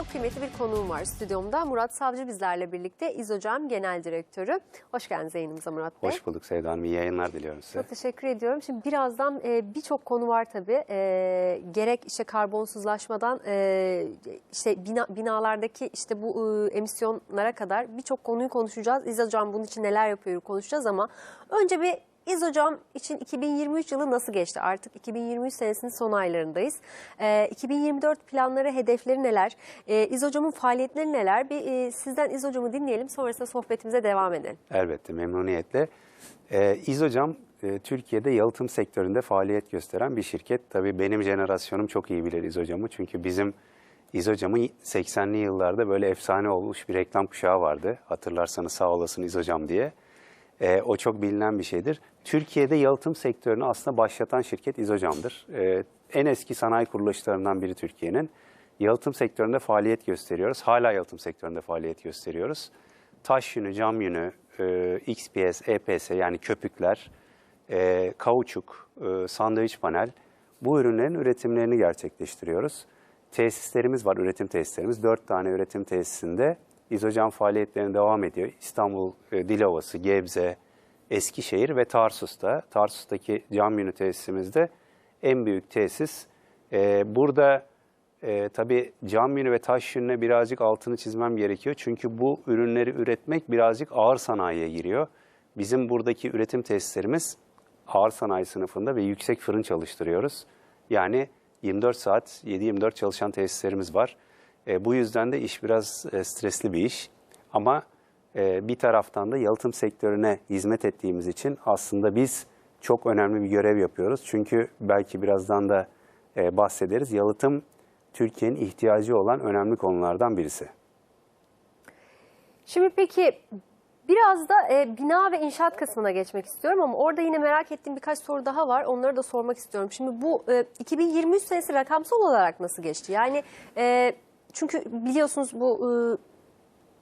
Çok kıymetli bir konuğum var stüdyomda. Murat Savcı bizlerle birlikte İzocam Genel Direktörü. Hoş geldiniz yayınımıza Murat Bey. Hoş bulduk Sevda Hanım. İyi yayınlar diliyorum size. Çok teşekkür ediyorum. Şimdi birazdan e, birçok konu var tabii. E, gerek işte karbonsuzlaşmadan e, işte bina, binalardaki işte bu e, emisyonlara kadar birçok konuyu konuşacağız. İzocam bunun için neler yapıyor konuşacağız ama önce bir İzocam için 2023 yılı nasıl geçti? Artık 2023 senesinin son aylarındayız. E, 2024 planları, hedefleri neler? E, İzocam'ın faaliyetleri neler? Bir e, sizden İzocam'ı dinleyelim. Sonrasında sohbetimize devam edelim. Elbette memnuniyetle. Ee, İzocam e, Türkiye'de yalıtım sektöründe faaliyet gösteren bir şirket. Tabii benim jenerasyonum çok iyi bilir İzocam'ı. Çünkü bizim İzocam'ı 80'li yıllarda böyle efsane olmuş bir reklam kuşağı vardı. Hatırlarsanız sağ olasın İzocam diye. Ee, o çok bilinen bir şeydir. Türkiye'de yalıtım sektörünü aslında başlatan şirket İzocam'dır. Ee, en eski sanayi kuruluşlarından biri Türkiye'nin. Yalıtım sektöründe faaliyet gösteriyoruz. Hala yalıtım sektöründe faaliyet gösteriyoruz. Taş yünü, cam yünü, e, XPS, EPS yani köpükler, e, kauçuk, e, sandviç panel bu ürünlerin üretimlerini gerçekleştiriyoruz. Tesislerimiz var, üretim tesislerimiz. Dört tane üretim tesisinde izocam faaliyetlerine devam ediyor. İstanbul, e, Dilovası, Gebze, Eskişehir ve Tarsus'ta. Tarsus'taki cam tesisimizde en büyük tesis. E, burada e, tabii cam yünü ve taş yününe birazcık altını çizmem gerekiyor. Çünkü bu ürünleri üretmek birazcık ağır sanayiye giriyor. Bizim buradaki üretim tesislerimiz ağır sanayi sınıfında ve yüksek fırın çalıştırıyoruz. Yani 24 saat 7-24 çalışan tesislerimiz var. E, bu yüzden de iş biraz e, stresli bir iş. Ama e, bir taraftan da yalıtım sektörüne hizmet ettiğimiz için aslında biz çok önemli bir görev yapıyoruz. Çünkü belki birazdan da e, bahsederiz. Yalıtım Türkiye'nin ihtiyacı olan önemli konulardan birisi. Şimdi peki biraz da e, bina ve inşaat kısmına geçmek istiyorum ama orada yine merak ettiğim birkaç soru daha var. Onları da sormak istiyorum. Şimdi bu e, 2023 senesi rakamsal olarak nasıl geçti? Yani e, çünkü biliyorsunuz bu e,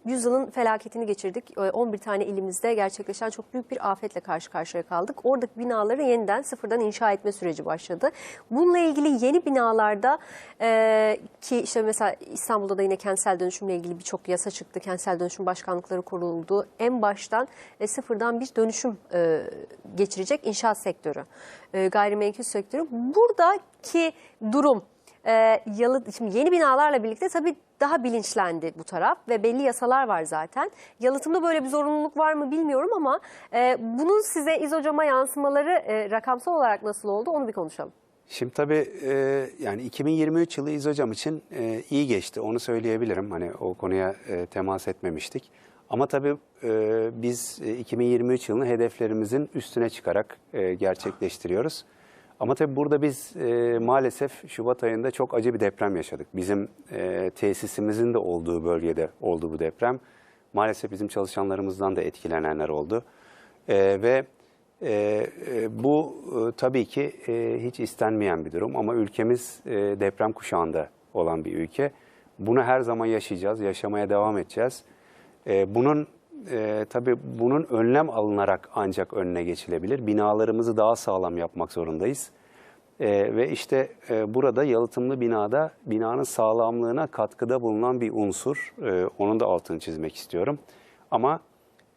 yüzyılın felaketini geçirdik. E, 11 tane ilimizde gerçekleşen çok büyük bir afetle karşı karşıya kaldık. Oradaki binaları yeniden sıfırdan inşa etme süreci başladı. Bununla ilgili yeni binalarda e, ki işte mesela İstanbul'da da yine kentsel dönüşümle ilgili birçok yasa çıktı. Kentsel dönüşüm başkanlıkları kuruldu. En baştan e, sıfırdan bir dönüşüm e, geçirecek inşaat sektörü, e, gayrimenkul sektörü. Buradaki durum e, yalı, şimdi yeni binalarla birlikte tabii daha bilinçlendi bu taraf ve belli yasalar var zaten. Yalıtımda böyle bir zorunluluk var mı bilmiyorum ama e, bunun size izocama yansımaları e, rakamsal olarak nasıl oldu onu bir konuşalım. Şimdi tabii e, yani 2023 yılı İzocam için e, iyi geçti. Onu söyleyebilirim. Hani o konuya e, temas etmemiştik. Ama tabii e, biz e, 2023 yılını hedeflerimizin üstüne çıkarak e, gerçekleştiriyoruz. Ama tabii burada biz e, maalesef Şubat ayında çok acı bir deprem yaşadık. Bizim e, tesisimizin de olduğu bölgede oldu bu deprem. Maalesef bizim çalışanlarımızdan da etkilenenler oldu. E, ve e, e, bu e, tabii ki e, hiç istenmeyen bir durum ama ülkemiz e, deprem kuşağında olan bir ülke. Bunu her zaman yaşayacağız, yaşamaya devam edeceğiz. E, bunun e, tabii bunun önlem alınarak ancak önüne geçilebilir. Binalarımızı daha sağlam yapmak zorundayız. E, ve işte e, burada yalıtımlı binada binanın sağlamlığına katkıda bulunan bir unsur. E, onun da altını çizmek istiyorum. Ama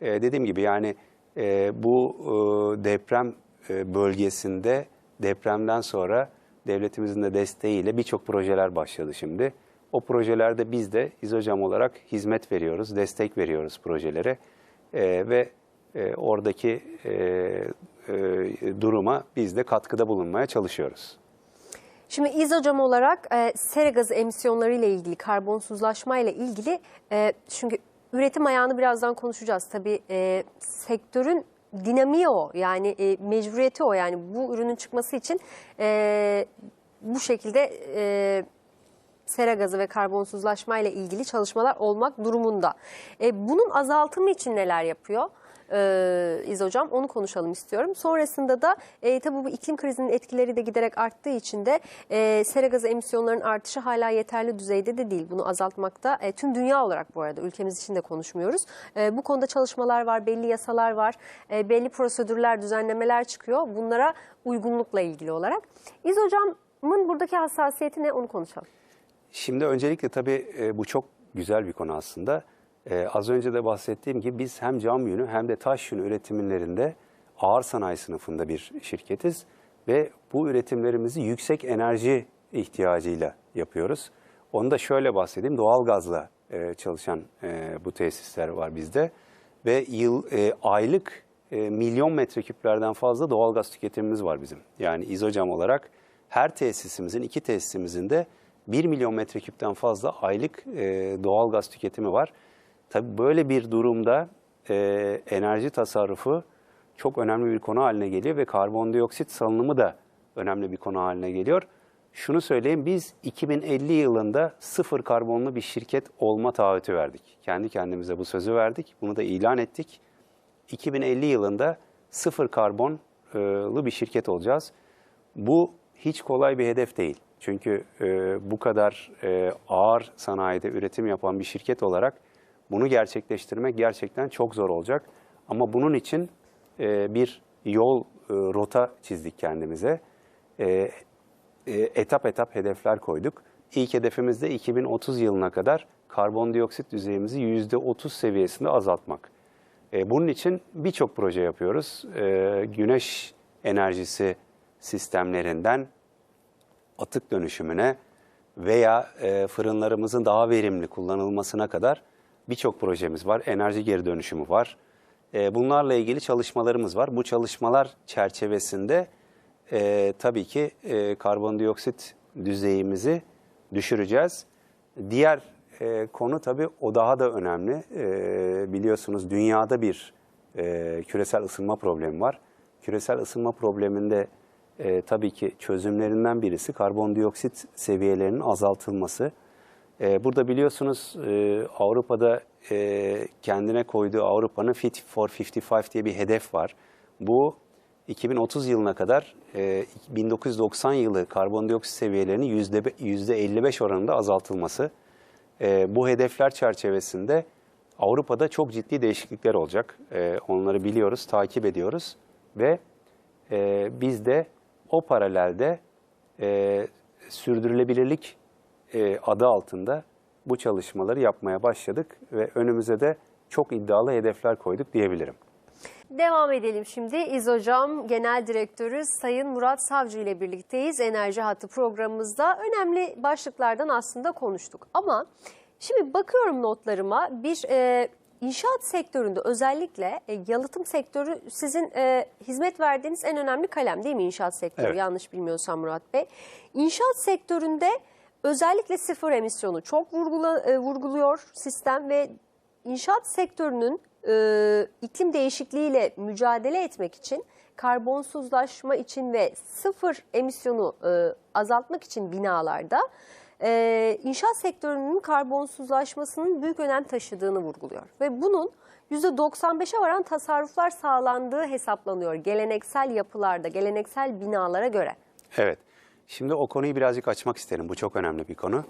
e, dediğim gibi yani e, bu e, deprem e, bölgesinde depremden sonra devletimizin de desteğiyle birçok projeler başladı şimdi. O projelerde biz de İzocam olarak hizmet veriyoruz, destek veriyoruz projelere E, ve e, oradaki e, e, duruma biz de katkıda bulunmaya çalışıyoruz. Şimdi İzocam olarak e, sera gazı emisyonları ile ilgili, karbonsuzlaşma ile ilgili e, çünkü üretim ayağını birazdan konuşacağız. Tabii e, sektörün dinamiği o yani e, mecburiyeti o yani bu ürünün çıkması için e, bu şekilde e, sera gazı ve karbonsuzlaşma ile ilgili çalışmalar olmak durumunda. E, bunun azaltımı için neler yapıyor? e, İz Hocam onu konuşalım istiyorum. Sonrasında da e, tabii bu iklim krizinin etkileri de giderek arttığı için de e, sera gazı emisyonlarının artışı hala yeterli düzeyde de değil. Bunu azaltmakta e, tüm dünya olarak bu arada ülkemiz için de konuşmuyoruz. E, bu konuda çalışmalar var, belli yasalar var, e, belli prosedürler, düzenlemeler çıkıyor. Bunlara uygunlukla ilgili olarak. İz Hocam'ın buradaki hassasiyeti ne onu konuşalım. Şimdi öncelikle tabii e, bu çok güzel bir konu aslında. E, az önce de bahsettiğim gibi biz hem cam yünü hem de taş yünü üretimlerinde ağır sanayi sınıfında bir şirketiz. Ve bu üretimlerimizi yüksek enerji ihtiyacıyla yapıyoruz. Onu da şöyle bahsedeyim. Doğalgazla e, çalışan e, bu tesisler var bizde. Ve yıl aylık milyon metreküplerden fazla doğalgaz tüketimimiz var bizim. Yani izocam olarak her tesisimizin, iki tesisimizin de 1 milyon metreküpten fazla aylık e, doğalgaz tüketimi var. Tabii böyle bir durumda e, enerji tasarrufu çok önemli bir konu haline geliyor ve karbondioksit salınımı da önemli bir konu haline geliyor. Şunu söyleyeyim biz 2050 yılında sıfır karbonlu bir şirket olma taahhütü verdik. Kendi kendimize bu sözü verdik. Bunu da ilan ettik. 2050 yılında sıfır karbonlu bir şirket olacağız. Bu hiç kolay bir hedef değil. Çünkü e, bu kadar e, ağır sanayide üretim yapan bir şirket olarak bunu gerçekleştirmek gerçekten çok zor olacak. Ama bunun için e, bir yol, e, rota çizdik kendimize. E, e, etap etap hedefler koyduk. İlk hedefimiz de 2030 yılına kadar karbondioksit düzeyimizi %30 seviyesinde azaltmak. E, bunun için birçok proje yapıyoruz. E, güneş enerjisi sistemlerinden atık dönüşümüne veya e, fırınlarımızın daha verimli kullanılmasına kadar birçok projemiz var. Enerji geri dönüşümü var. E, bunlarla ilgili çalışmalarımız var. Bu çalışmalar çerçevesinde e, tabii ki e, karbondioksit düzeyimizi düşüreceğiz. Diğer e, konu tabii o daha da önemli. E, biliyorsunuz dünyada bir e, küresel ısınma problemi var. Küresel ısınma probleminde e, tabii ki çözümlerinden birisi karbondioksit seviyelerinin azaltılması. E, burada biliyorsunuz e, Avrupa'da e, kendine koyduğu Avrupa'nın Fit for 55 diye bir hedef var. Bu 2030 yılına kadar e, 1990 yılı karbondioksit seviyelerinin yüzde 55 oranında azaltılması. E, bu hedefler çerçevesinde Avrupa'da çok ciddi değişiklikler olacak. E, onları biliyoruz, takip ediyoruz ve e, biz de o paralelde e, sürdürülebilirlik e, adı altında bu çalışmaları yapmaya başladık ve önümüze de çok iddialı hedefler koyduk diyebilirim. Devam edelim şimdi. İzocam Genel Direktörü Sayın Murat Savcı ile birlikteyiz. Enerji Hattı programımızda önemli başlıklardan aslında konuştuk. Ama şimdi bakıyorum notlarıma bir e, inşaat sektöründe özellikle e, yalıtım sektörü sizin e, hizmet verdiğiniz en önemli kalem değil mi inşaat sektörü? Evet. Yanlış bilmiyorsam Murat Bey. İnşaat sektöründe özellikle sıfır emisyonu çok vurgula, e, vurguluyor sistem ve inşaat sektörünün e, iklim değişikliğiyle mücadele etmek için karbonsuzlaşma için ve sıfır emisyonu e, azaltmak için binalarda e, inşaat sektörünün karbonsuzlaşmasının büyük önem taşıdığını vurguluyor. Ve bunun %95'e varan tasarruflar sağlandığı hesaplanıyor geleneksel yapılarda, geleneksel binalara göre. Evet. Şimdi o konuyu birazcık açmak isterim. Bu çok önemli bir konu.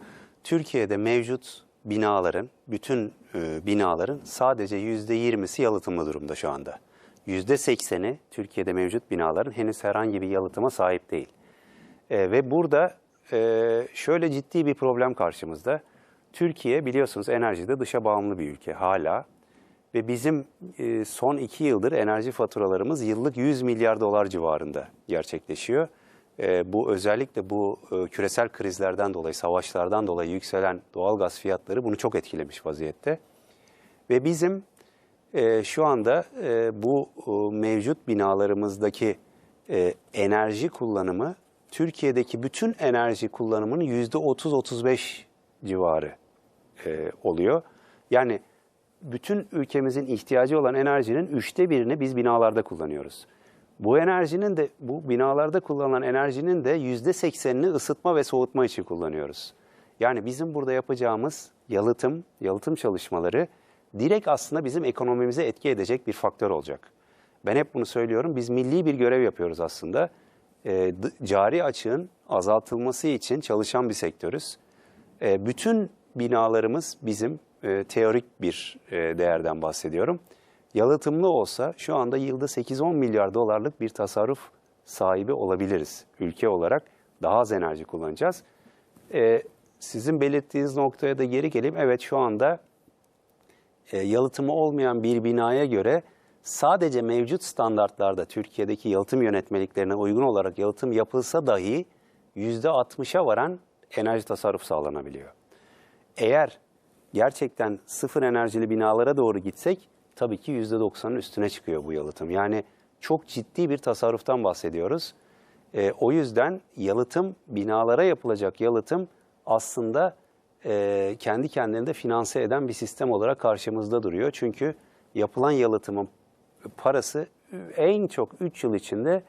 Türkiye'de mevcut binaların, bütün e, binaların sadece %20'si yalıtımlı durumda şu anda. %80'i Türkiye'de mevcut binaların henüz herhangi bir yalıtıma sahip değil. E, ve burada e, şöyle ciddi bir problem karşımızda. Türkiye biliyorsunuz enerjide dışa bağımlı bir ülke hala. Ve bizim e, son iki yıldır enerji faturalarımız yıllık 100 milyar dolar civarında gerçekleşiyor. E, bu özellikle bu e, küresel krizlerden dolayı, savaşlardan dolayı yükselen doğal gaz fiyatları bunu çok etkilemiş vaziyette. Ve bizim e, şu anda bu mevcut binalarımızdaki enerji kullanımı Türkiye'deki bütün enerji kullanımının yüzde 30-35 civarı e, oluyor. Yani bütün ülkemizin ihtiyacı olan enerjinin üçte birini biz binalarda kullanıyoruz. Bu enerjinin de bu binalarda kullanılan enerjinin de yüzde seksenini ısıtma ve soğutma için kullanıyoruz. Yani bizim burada yapacağımız yalıtım, yalıtım çalışmaları direkt aslında bizim ekonomimize etki edecek bir faktör olacak. Ben hep bunu söylüyorum. Biz milli bir görev yapıyoruz aslında. E, cari açığın azaltılması için çalışan bir sektörüz. E, bütün binalarımız bizim e, teorik bir e, değerden bahsediyorum. Yalıtımlı olsa şu anda yılda 8-10 milyar dolarlık bir tasarruf sahibi olabiliriz ülke olarak. Daha az enerji kullanacağız. E, sizin belirttiğiniz noktaya da geri geleyim. Evet şu anda e, yalıtımı olmayan bir binaya göre sadece mevcut standartlarda Türkiye'deki yalıtım yönetmeliklerine uygun olarak yalıtım yapılsa dahi %60'a varan enerji tasarrufu sağlanabiliyor. Eğer gerçekten sıfır enerjili binalara doğru gitsek tabii ki %90'ın üstüne çıkıyor bu yalıtım. Yani çok ciddi bir tasarruftan bahsediyoruz. E, o yüzden yalıtım, binalara yapılacak yalıtım aslında e, kendi kendini finanse eden bir sistem olarak karşımızda duruyor. Çünkü yapılan yalıtımın parası en çok 3 yıl içinde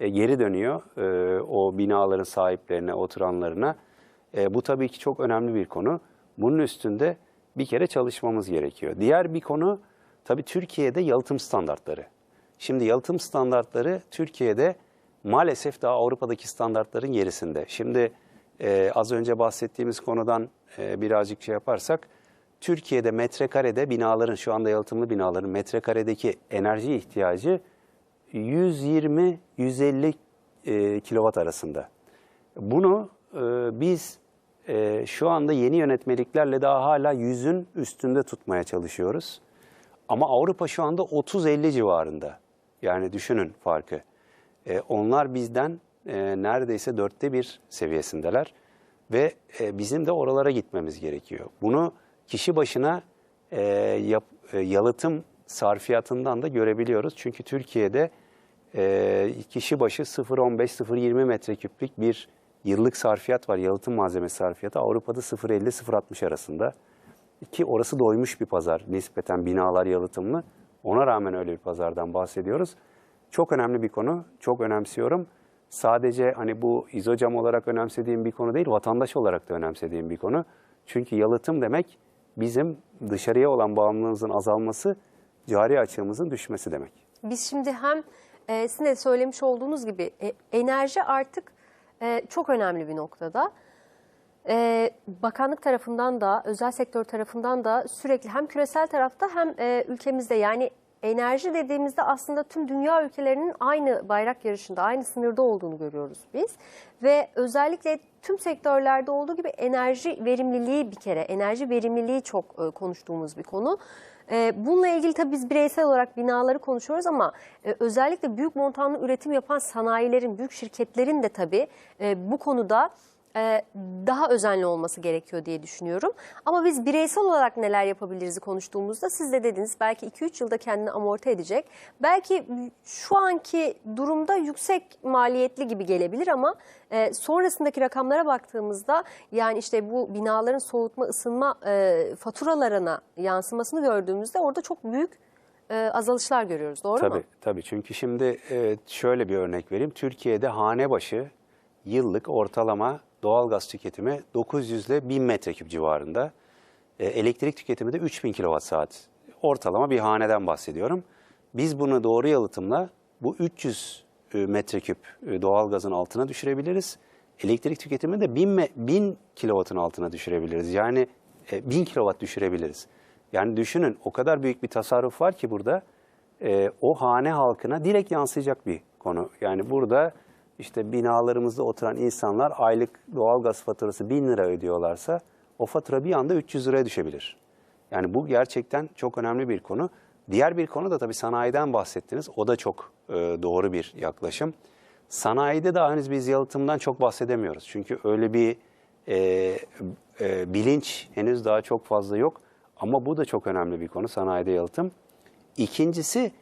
e, geri dönüyor e, o binaların sahiplerine, oturanlarına. E, bu tabii ki çok önemli bir konu. Bunun üstünde bir kere çalışmamız gerekiyor. Diğer bir konu tabii Türkiye'de yalıtım standartları. Şimdi yalıtım standartları Türkiye'de maalesef daha Avrupa'daki standartların gerisinde. Şimdi e, az önce bahsettiğimiz konudan e, birazcık şey yaparsak, Türkiye'de metrekarede binaların, şu anda yalıtımlı binaların metrekaredeki enerji ihtiyacı 120-150 e, kilowatt arasında. Bunu e, biz e, şu anda yeni yönetmeliklerle daha hala yüzün üstünde tutmaya çalışıyoruz. Ama Avrupa şu anda 30-50 civarında. Yani düşünün farkı. E, onlar bizden e, neredeyse dörtte bir seviyesindeler. Ve e, bizim de oralara gitmemiz gerekiyor. Bunu kişi başına e, yap, e, yalıtım sarfiyatından da görebiliyoruz. Çünkü Türkiye'de e, kişi başı 0.15-0.20 metreküplük bir yıllık sarfiyat var. Yalıtım malzemesi sarfiyatı. Avrupa'da 0.50-0.60 arasında. Ki orası doymuş bir pazar nispeten binalar yalıtımlı. Ona rağmen öyle bir pazardan bahsediyoruz. Çok önemli bir konu. Çok önemsiyorum. Sadece hani bu izocam olarak önemsediğim bir konu değil, vatandaş olarak da önemsediğim bir konu. Çünkü yalıtım demek bizim dışarıya olan bağımlılığımızın azalması, cari açığımızın düşmesi demek. Biz şimdi hem e, sizin de söylemiş olduğunuz gibi e, enerji artık e, çok önemli bir noktada. E, bakanlık tarafından da özel sektör tarafından da sürekli hem küresel tarafta hem e, ülkemizde yani enerji dediğimizde aslında tüm dünya ülkelerinin aynı bayrak yarışında, aynı sınırda olduğunu görüyoruz biz. Ve özellikle tüm sektörlerde olduğu gibi enerji verimliliği bir kere, enerji verimliliği çok e, konuştuğumuz bir konu. E, Bununla ilgili tabii biz bireysel olarak binaları konuşuyoruz ama e, özellikle büyük montanlı üretim yapan sanayilerin, büyük şirketlerin de tabii bu konuda e, daha özenli olması gerekiyor diye düşünüyorum. Ama biz bireysel olarak neler yapabiliriz konuştuğumuzda siz de dediniz belki 2-3 yılda kendini amorti edecek. Belki şu anki durumda yüksek maliyetli gibi gelebilir ama e, sonrasındaki rakamlara baktığımızda yani işte bu binaların soğutma, ısınma e, faturalarına yansımasını gördüğümüzde orada çok büyük e, azalışlar görüyoruz. Doğru tabii, mu? Tabii çünkü şimdi şöyle bir örnek vereyim. Türkiye'de hane başı yıllık ortalama doğalgaz tüketimi 900 ile 1000 metreküp civarında. E, elektrik tüketimi de 3000 kilowatt saat. Ortalama bir haneden bahsediyorum. Biz bunu doğru yalıtımla bu 300 e, metreküp e, doğalgazın altına düşürebiliriz. Elektrik tüketimi de 1000, me- 1000 kilowattın altına düşürebiliriz. Yani e, 1000 kilowatt düşürebiliriz. Yani düşünün o kadar büyük bir tasarruf var ki burada e, o hane halkına direkt yansıyacak bir konu. Yani burada işte binalarımızda oturan insanlar aylık doğalgaz faturası 1000 lira ödüyorlarsa o fatura bir anda 300 liraya düşebilir. Yani bu gerçekten çok önemli bir konu. Diğer bir konu da tabii sanayiden bahsettiniz. O da çok e, doğru bir yaklaşım. Sanayide daha henüz biz yalıtımdan çok bahsedemiyoruz. Çünkü öyle bir e, e, bilinç henüz daha çok fazla yok. Ama bu da çok önemli bir konu sanayide yalıtım. İkincisi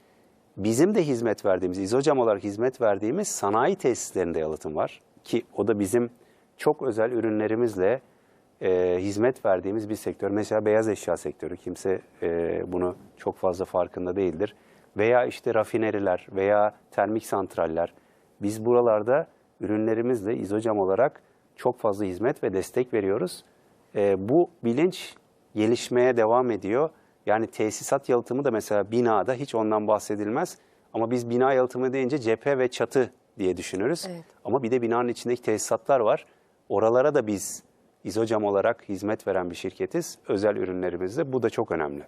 bizim de hizmet verdiğimiz, İzocam olarak hizmet verdiğimiz sanayi tesislerinde yalıtım var. Ki o da bizim çok özel ürünlerimizle e, hizmet verdiğimiz bir sektör. Mesela beyaz eşya sektörü. Kimse e, bunu çok fazla farkında değildir. Veya işte rafineriler veya termik santraller. Biz buralarda ürünlerimizle İzocam olarak çok fazla hizmet ve destek veriyoruz. E, bu bilinç gelişmeye devam ediyor. Yani tesisat yalıtımı da mesela binada hiç ondan bahsedilmez. Ama biz bina yalıtımı deyince cephe ve çatı diye düşünürüz. Evet. Ama bir de binanın içindeki tesisatlar var. Oralara da biz İzocam olarak hizmet veren bir şirketiz. Özel ürünlerimizde. Bu da çok önemli.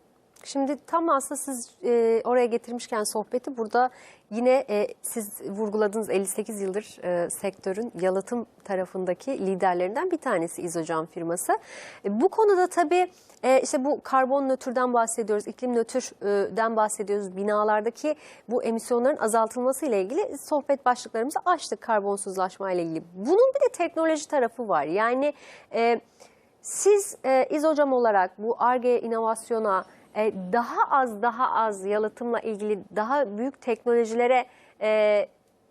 Şimdi tam aslında siz e, oraya getirmişken sohbeti burada yine e, siz vurguladığınız 58 yıldır e, sektörün yalıtım tarafındaki liderlerinden bir tanesi İzocam firması. E, bu konuda tabii e, işte bu karbon nötrden bahsediyoruz, iklim nötrden bahsediyoruz. Binalardaki bu emisyonların azaltılması ile ilgili sohbet başlıklarımızı açtık karbonsuzlaşma ile ilgili. Bunun bir de teknoloji tarafı var. Yani e, siz e, İzocam olarak bu ARGE inovasyona e, daha az daha az yalıtımla ilgili daha büyük teknolojilere e,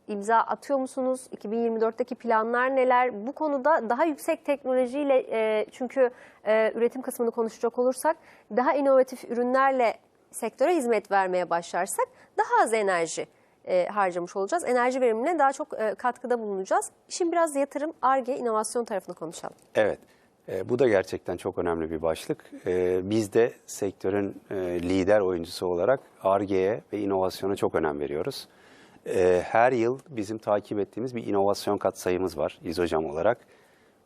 imza atıyor musunuz? 2024'teki planlar neler? Bu konuda daha yüksek teknolojiyle e, çünkü e, üretim kısmını konuşacak olursak daha inovatif ürünlerle sektöre hizmet vermeye başlarsak daha az enerji e, harcamış olacağız. Enerji verimine daha çok e, katkıda bulunacağız. Şimdi biraz yatırım, ARGE, inovasyon tarafını konuşalım. Evet, e, bu da gerçekten çok önemli bir başlık. E, biz de sektörün e, lider oyuncusu olarak ARGE'ye ve inovasyona çok önem veriyoruz. E, her yıl bizim takip ettiğimiz bir inovasyon katsayımız var İzocam olarak.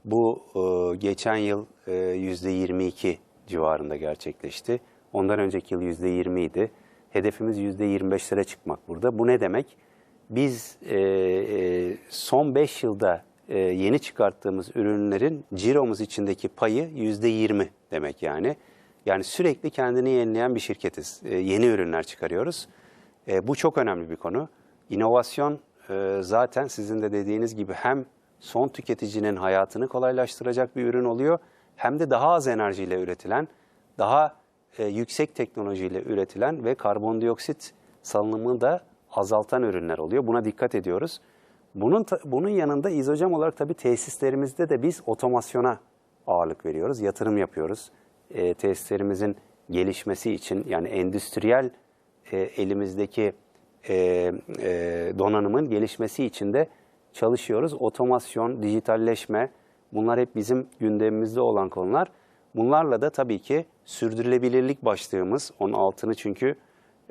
Bu e, geçen yıl e, %22 civarında gerçekleşti. Ondan önceki yıl %20 idi. Hedefimiz %25'lere çıkmak burada. Bu ne demek? Biz e, e, son 5 yılda e, yeni çıkarttığımız ürünlerin ciromuz içindeki payı %20 demek yani. Yani sürekli kendini yenileyen bir şirketiz. E, yeni ürünler çıkarıyoruz. E, bu çok önemli bir konu. İnovasyon zaten sizin de dediğiniz gibi hem son tüketicinin hayatını kolaylaştıracak bir ürün oluyor hem de daha az enerjiyle üretilen, daha yüksek teknolojiyle üretilen ve karbondioksit salınımını da azaltan ürünler oluyor. Buna dikkat ediyoruz. Bunun bunun yanında izocam olarak tabii tesislerimizde de biz otomasyona ağırlık veriyoruz, yatırım yapıyoruz. E, tesislerimizin gelişmesi için yani endüstriyel e, elimizdeki e, e, donanımın gelişmesi için de çalışıyoruz. Otomasyon, dijitalleşme bunlar hep bizim gündemimizde olan konular. Bunlarla da tabii ki sürdürülebilirlik başlığımız, onun altını çünkü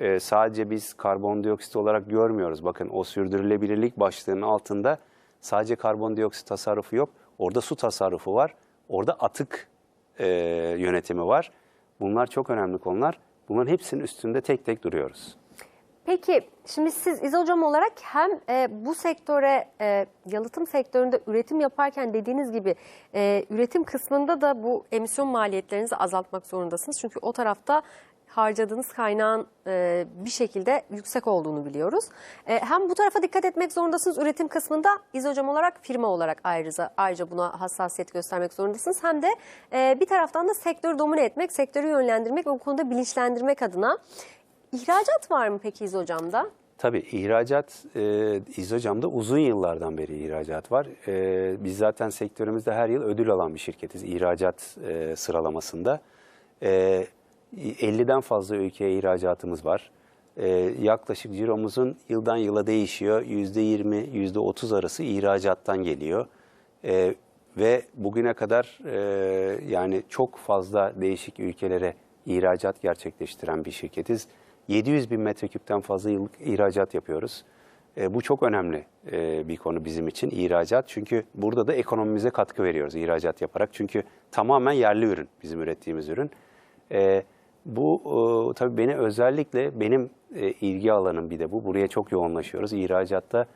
e, sadece biz karbondioksit olarak görmüyoruz. Bakın o sürdürülebilirlik başlığının altında sadece karbondioksit tasarrufu yok. Orada su tasarrufu var. Orada atık e, yönetimi var. Bunlar çok önemli konular. Bunların hepsinin üstünde tek tek duruyoruz. Peki şimdi siz İzocam olarak hem e, bu sektöre e, yalıtım sektöründe üretim yaparken dediğiniz gibi e, üretim kısmında da bu emisyon maliyetlerinizi azaltmak zorundasınız. Çünkü o tarafta harcadığınız kaynağın e, bir şekilde yüksek olduğunu biliyoruz. E, hem bu tarafa dikkat etmek zorundasınız üretim kısmında İzocam olarak firma olarak ayrıca, ayrıca buna hassasiyet göstermek zorundasınız. Hem de e, bir taraftan da sektörü domine etmek, sektörü yönlendirmek ve bu konuda bilinçlendirmek adına İhracat var mı peki İzocam'da? Tabii ihracat, e, İzocam'da uzun yıllardan beri ihracat var. E, biz zaten sektörümüzde her yıl ödül alan bir şirketiz ihracat e, sıralamasında. E, 50'den fazla ülkeye ihracatımız var. E, yaklaşık ciromuzun yıldan yıla değişiyor. %20, %30 arası ihracattan geliyor. E, ve bugüne kadar e, yani çok fazla değişik ülkelere ihracat gerçekleştiren bir şirketiz. 700 bin metreküpten fazla yıllık ihracat yapıyoruz. E, bu çok önemli e, bir konu bizim için ihracat. Çünkü burada da ekonomimize katkı veriyoruz ihracat yaparak. Çünkü tamamen yerli ürün bizim ürettiğimiz ürün. E, bu e, tabii beni özellikle benim e, ilgi alanım bir de bu. Buraya çok yoğunlaşıyoruz. İhracatta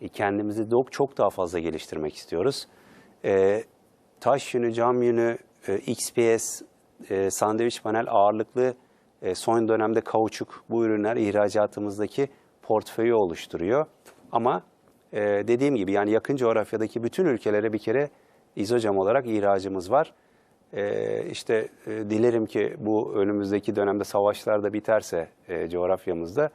e, kendimizi çok, çok daha fazla geliştirmek istiyoruz. E, taş yünü, cam yünü, e, XPS, e, sandviç panel ağırlıklı e, son dönemde kauçuk bu ürünler ihracatımızdaki portföyü oluşturuyor. Ama e, dediğim gibi yani yakın coğrafyadaki bütün ülkelere bir kere izocam olarak ihracımız var. E, işte e, dilerim ki bu önümüzdeki dönemde savaşlar da biterse e, coğrafyamızda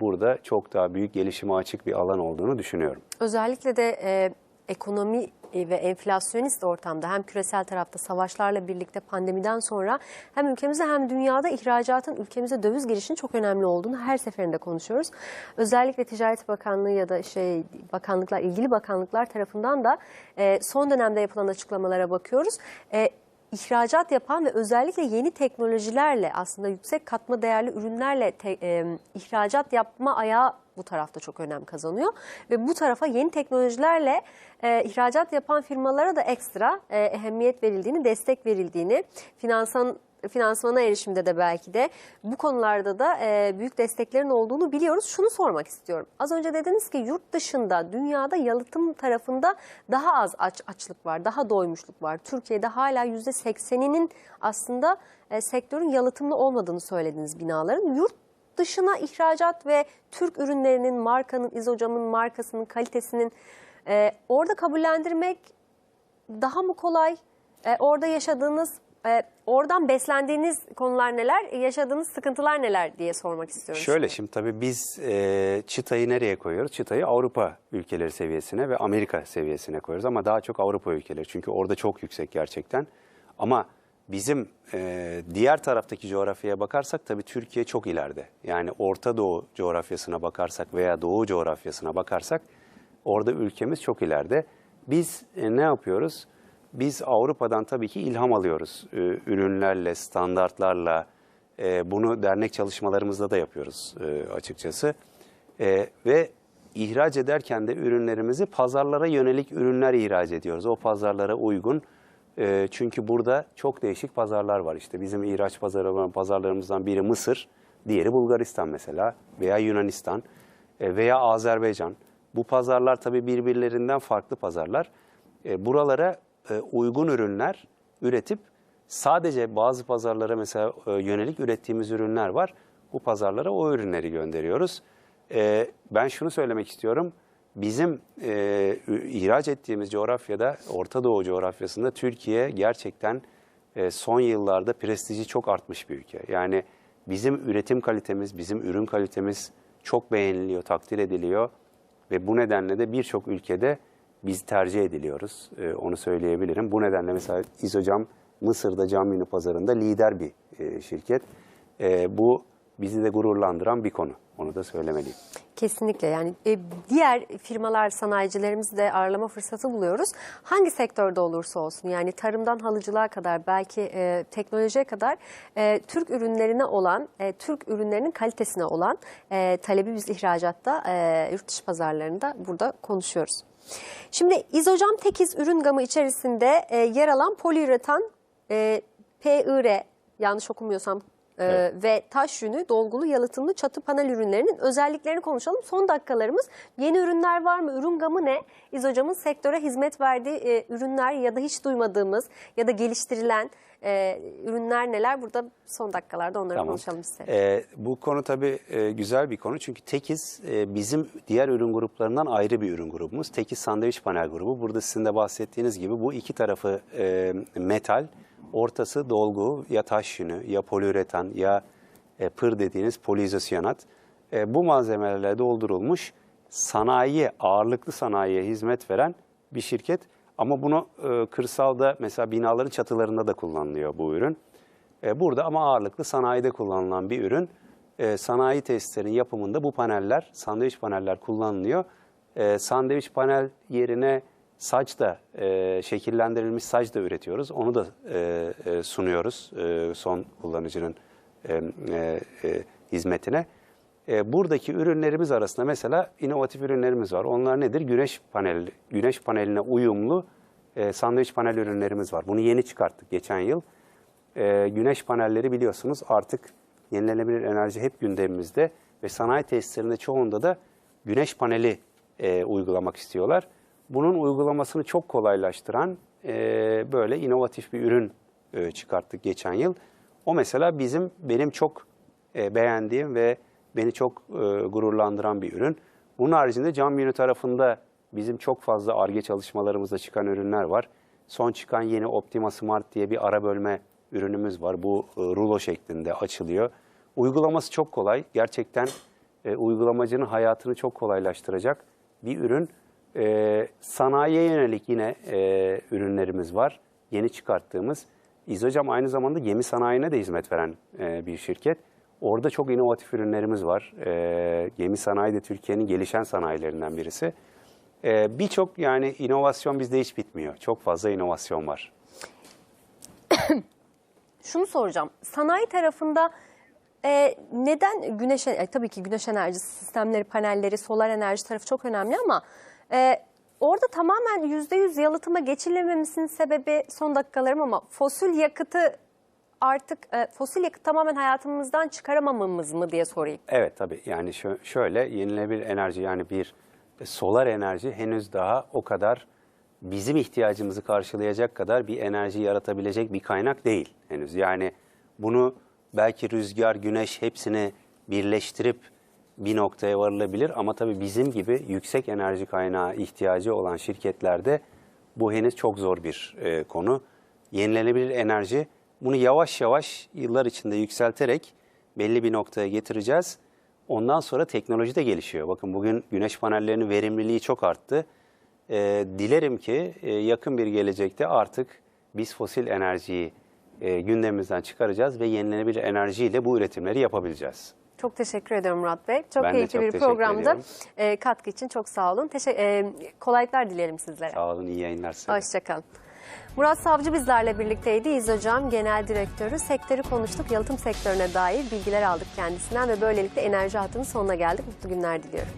burada çok daha büyük gelişime açık bir alan olduğunu düşünüyorum. Özellikle de e, ekonomi e, ve enflasyonist ortamda hem küresel tarafta savaşlarla birlikte pandemiden sonra hem ülkemizde hem dünyada ihracatın ülkemize döviz girişinin çok önemli olduğunu her seferinde konuşuyoruz. Özellikle Ticaret Bakanlığı ya da şey bakanlıklar ilgili bakanlıklar tarafından da e, son dönemde yapılan açıklamalara bakıyoruz. E, ihracat yapan ve özellikle yeni teknolojilerle aslında yüksek katma değerli ürünlerle te- e, ihracat yapma ayağı bu tarafta çok önem kazanıyor. Ve bu tarafa yeni teknolojilerle e, ihracat yapan firmalara da ekstra e, ehemmiyet verildiğini, destek verildiğini, finansal finansmana erişimde de belki de bu konularda da e, büyük desteklerin olduğunu biliyoruz. Şunu sormak istiyorum. Az önce dediniz ki yurt dışında, dünyada yalıtım tarafında daha az aç, açlık var, daha doymuşluk var. Türkiye'de hala %80'inin aslında e, sektörün yalıtımlı olmadığını söylediniz binaların. Yurt dışına ihracat ve Türk ürünlerinin, markanın, İzocam'ın markasının, kalitesinin e, orada kabullendirmek daha mı kolay? E, orada yaşadığınız, e, oradan beslendiğiniz konular neler, yaşadığınız sıkıntılar neler diye sormak istiyorum. Şöyle size. şimdi tabii biz e, çıtayı nereye koyuyoruz? Çıtayı Avrupa ülkeleri seviyesine ve Amerika seviyesine koyuyoruz ama daha çok Avrupa ülkeleri çünkü orada çok yüksek gerçekten. Ama bizim e, diğer taraftaki coğrafyaya bakarsak tabii Türkiye çok ileride. Yani Orta Doğu coğrafyasına bakarsak veya Doğu coğrafyasına bakarsak orada ülkemiz çok ileride. Biz e, ne yapıyoruz? Biz Avrupa'dan tabii ki ilham alıyoruz. E, ürünlerle, standartlarla, e, bunu dernek çalışmalarımızda da yapıyoruz e, açıkçası. E, ve ihraç ederken de ürünlerimizi pazarlara yönelik ürünler ihraç ediyoruz. O pazarlara uygun. Çünkü burada çok değişik pazarlar var. İşte bizim ihraç pazarı, pazarlarımızdan biri Mısır, diğeri Bulgaristan mesela veya Yunanistan veya Azerbaycan. Bu pazarlar tabii birbirlerinden farklı pazarlar. Buralara uygun ürünler üretip sadece bazı pazarlara mesela e, yönelik ürettiğimiz ürünler var. Bu pazarlara o ürünleri gönderiyoruz. E, ben şunu söylemek istiyorum. Bizim e, ihraç ettiğimiz coğrafyada, Orta Doğu coğrafyasında Türkiye gerçekten e, son yıllarda prestiji çok artmış bir ülke. Yani bizim üretim kalitemiz, bizim ürün kalitemiz çok beğeniliyor, takdir ediliyor ve bu nedenle de birçok ülkede biz tercih ediliyoruz. E, onu söyleyebilirim. Bu nedenle mesela İzocam Mısır'da cam yünü pazarında lider bir e, şirket. E, bu bizi de gururlandıran bir konu. Onu da söylemeliyim. Kesinlikle yani e, diğer firmalar, sanayicilerimizi de ağırlama fırsatı buluyoruz. Hangi sektörde olursa olsun yani tarımdan halıcılığa kadar belki e, teknolojiye kadar e, Türk ürünlerine olan, e, Türk ürünlerinin kalitesine olan e, talebi biz ihracatta, e, yurt dışı pazarlarında burada konuşuyoruz. Şimdi İzocam Tekiz ürün gamı içerisinde e, yer alan poliüretan e, PIR yanlış okumuyorsam e, Evet. ve taş yünü dolgulu yalıtımlı çatı panel ürünlerinin özelliklerini konuşalım. Son dakikalarımız yeni ürünler var mı? Ürün gamı ne? İzocam'ın sektöre hizmet verdiği e, ürünler ya da hiç duymadığımız ya da geliştirilen e, ürünler neler? Burada son dakikalarda onları konuşalım isterim. Ee, bu konu tabii e, güzel bir konu çünkü Tekiz e, bizim diğer ürün gruplarından ayrı bir ürün grubumuz. Tekiz sandviç panel grubu. Burada sizin de bahsettiğiniz gibi bu iki tarafı e, metal, ortası dolgu ya taş yünü ya poliüretan ya e, pır dediğiniz poliizosyanat. E, bu malzemelerle doldurulmuş sanayiye, ağırlıklı sanayiye hizmet veren bir şirket. Ama bunu e, kırsalda mesela binaların çatılarında da kullanılıyor bu ürün. E, Burada ama ağırlıklı sanayide kullanılan bir ürün. E, Sanayi tesislerinin yapımında bu paneller, sandviç paneller kullanılıyor. E, Sandviç panel yerine saç da, e, şekillendirilmiş saç da üretiyoruz. Onu da e, e, sunuyoruz e, son kullanıcının e, e, e, hizmetine. E, buradaki ürünlerimiz arasında mesela inovatif ürünlerimiz var. Onlar nedir? Güneş paneli, güneş paneline uyumlu e, sandviç panel ürünlerimiz var. Bunu yeni çıkarttık geçen yıl. E, güneş panelleri biliyorsunuz artık yenilenebilir enerji hep gündemimizde ve sanayi tesislerinde çoğunda da güneş paneli e, uygulamak istiyorlar. Bunun uygulamasını çok kolaylaştıran e, böyle inovatif bir ürün e, çıkarttık geçen yıl. O mesela bizim benim çok e, beğendiğim ve beni çok e, gururlandıran bir ürün. Bunun haricinde cam yünü tarafında bizim çok fazla ARGE çalışmalarımızda çıkan ürünler var. Son çıkan yeni Optima Smart diye bir ara bölme ürünümüz var. Bu e, rulo şeklinde açılıyor. Uygulaması çok kolay. Gerçekten e, uygulamacının hayatını çok kolaylaştıracak bir ürün. E, sanayiye yönelik yine e, ürünlerimiz var. Yeni çıkarttığımız. İzocam aynı zamanda gemi sanayine de hizmet veren e, bir şirket. Orada çok inovatif ürünlerimiz var. E, gemi sanayi de Türkiye'nin gelişen sanayilerinden birisi. E, Birçok yani inovasyon bizde hiç bitmiyor. Çok fazla inovasyon var. Şunu soracağım. Sanayi tarafında e, neden güneş e, tabii ki güneş enerjisi sistemleri, panelleri, solar enerji tarafı çok önemli ama e, orada tamamen %100 yalıtıma geçilememesinin sebebi son dakikalarım ama fosil yakıtı artık e, fosil yakıt tamamen hayatımızdan çıkaramamamız mı diye sorayım. Evet tabii yani şö- şöyle yenilenebilir enerji yani bir solar enerji henüz daha o kadar bizim ihtiyacımızı karşılayacak kadar bir enerji yaratabilecek bir kaynak değil henüz. Yani bunu belki rüzgar, güneş hepsini birleştirip bir noktaya varılabilir ama tabii bizim gibi yüksek enerji kaynağı ihtiyacı olan şirketlerde bu henüz çok zor bir e, konu. Yenilenebilir enerji bunu yavaş yavaş yıllar içinde yükselterek belli bir noktaya getireceğiz. Ondan sonra teknoloji de gelişiyor. Bakın bugün güneş panellerinin verimliliği çok arttı. Ee, dilerim ki e, yakın bir gelecekte artık biz fosil enerjiyi e, gündemimizden çıkaracağız ve yenilenebilir enerjiyle bu üretimleri yapabileceğiz. Çok teşekkür ediyorum Murat Bey. Çok Ben keyifli çok bir ediyorum. E, katkı için çok sağ olun. Teşe- e, kolaylıklar dilerim sizlere. Sağ olun, iyi yayınlar size. Hoşçakalın. Murat Savcı bizlerle birlikteydi. İz Hocam Genel Direktörü. Sektörü konuştuk. Yalıtım sektörüne dair bilgiler aldık kendisinden ve böylelikle enerji hattının sonuna geldik. Mutlu günler diliyorum.